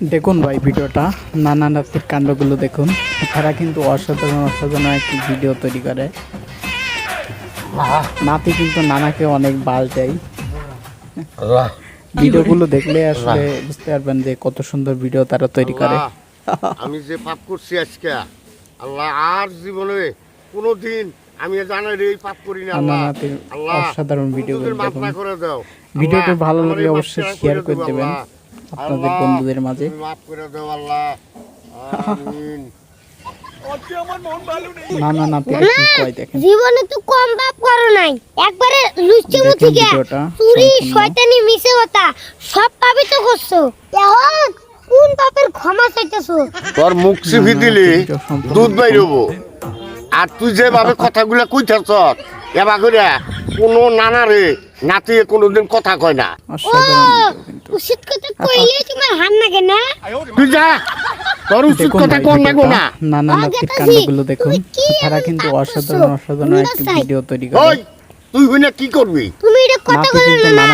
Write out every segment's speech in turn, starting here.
দেখুন ভাই ভিডিওটা নানা নাতির কাণ্ডগুলো দেখুন। তারা কিন্তু অসাধারণ অসাধারণ একটি ভিডিও তৈরি করে। নাতি কিন্তু নানাকে অনেক বাল দেয়। ভিডিওগুলো দেখলে আসলে বুঝতে পারবেন যে কত সুন্দর ভিডিও তারা তৈরি করে। আমি যে পাপ করছি আজকে আল্লাহ আর জীবনে কোনোদিন আমি জানাই এই পাপ করি না আল্লাহ। অসাধারণ দাও। ভিডিওটি ভালো লাগলে অবশ্যই শেয়ার করে দেবেন। আপনাদের বন্ধুদের মাঝে। মাফ করে দাও আল্লাহ। আমিন। নানা নাতিরা কি কয় দেখেন। জীবনে তো কম পাপ করো নাই। একবারে লুচ্চুমু দেখেন থেকে চুরি শয়তানি মিশে কথা সব পাপই তো করছ। এখন কোন পাপের ক্ষমা চাইতেছো? তোর মুখ চিপি দিলে দুধ বাইরবো আর তুই যেভাবে কথাগুলা কইতেছ এবার করে কোনো নানা রে নাতি কোনোদিন কথা কয় না। উচিত কথা কইলে তোমার হান লাগে না? তুই যা তোর উচিত কথা কোন না। না নাতির কাণ্ডগুলো দেখুন। তারা কিন্তু অসাধারণ অসাধারণ একটি ভিডিও তৈরি ওই করে তুই হইনা কি করবি? তুমি এটা কথা বলো না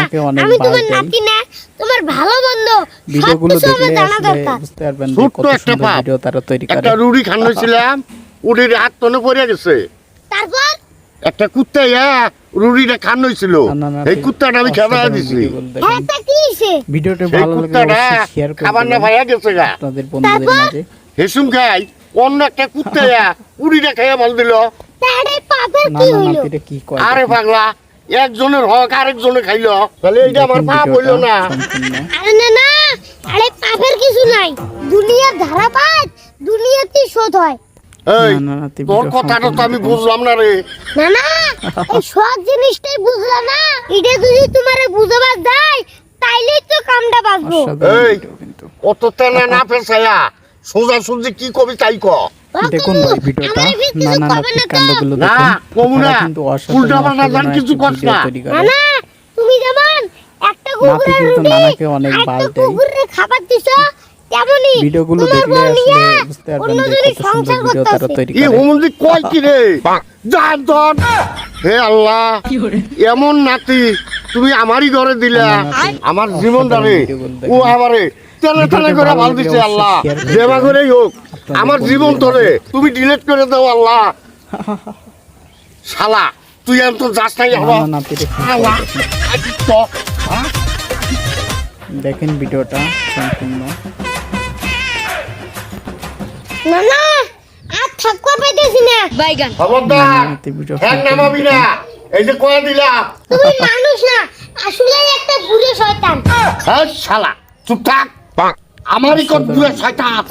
আমি তোমার নাতি না তোমার ভালো বন্ধু। ভিডিওগুলো দেখলে বুঝতে পারবেন কত সুন্দর। ভিডিও তারা তৈরি করে। একটা রুড়ি খান্নছিলাম উড়ির হাত তনে পড়ে গেছে। তারপর? একটা কুত্তা ইয়া রুড়িটা খান হয়েছিল এই কুত্তাটা আমি খেলা দিছি। হ্যাঁ ভিডিওটি ভালো লাগলে কুত্তাটা খাবার না ভাইয়া গেছে গা। আপনাদের বন্ধুদের মাঝে। হেসুম খাই অন্য একটা কুত্তা ইয়া উড়িটা খাইয়া মাল দিল। আরে পাগলা একজনের হক আরেকজনে খাইল। তাহলে এইটা আমার পাপ হইল না। আরে না না আরে পাপের কিছু নাই। দুনিয়ার ধারাবাহিক দুনিয়াতেই শোধ হয়। এই তোর কথাটা তো আমি বুঝলাম না রে না না এই সব জিনিসটাই বুঝলা না এটা যদি তোমারে বুঝাবার যায় তাইলেই তো কামটা বাঁচবো এই। অত তেনা না ফেসায়া সোজা সুজি কি কবি তাই ক দেখুন ভিডিওটা কিছু নানা কবে নাতির না তো? কাণ্ডগুলো দেখুন কমু কিন্তু উল্টা পাল্টা গান কিছু একটি না। না তুমি যেমন একটা কুকুরের রুটি নানাকে অনেক বাল দেয়। খাবার দিছো তেমনই ভিডিওগুলো দেখলে আসলে বুঝতে পারবেন যে কত সুন্দর ভিডিও তারা তৈরি ই করে। হুমন্দি কয় কি রে? জান ধন। হে আল্লাহ এমন নাতি তুমি আমারই ঘরে দিলা। আমার জীবনটারে ভিডিওগুলো ও আমারে তেলে তেলে করে ভালো দিছে আল্লাহ। দেবেন। করেই হোক আমার জীবন মাঝে। তুমি ডিলিট করে দাও আল্লাহ। শালা তুই এত যাস নাই আমার? দেখেন ভিডিওটা সম্পূর্ণ। না না আর থাকবা পাইতেছি না। বাইগান। খবরদার ফ্যান নামাবি না। এই যে কয়ে দিলাম। তুমি মানুষ না আসলে একটা বুড়ো শয়তান। হ্যাঁ শালা চুপ থাক। আমারই কত দূরে শয়তান।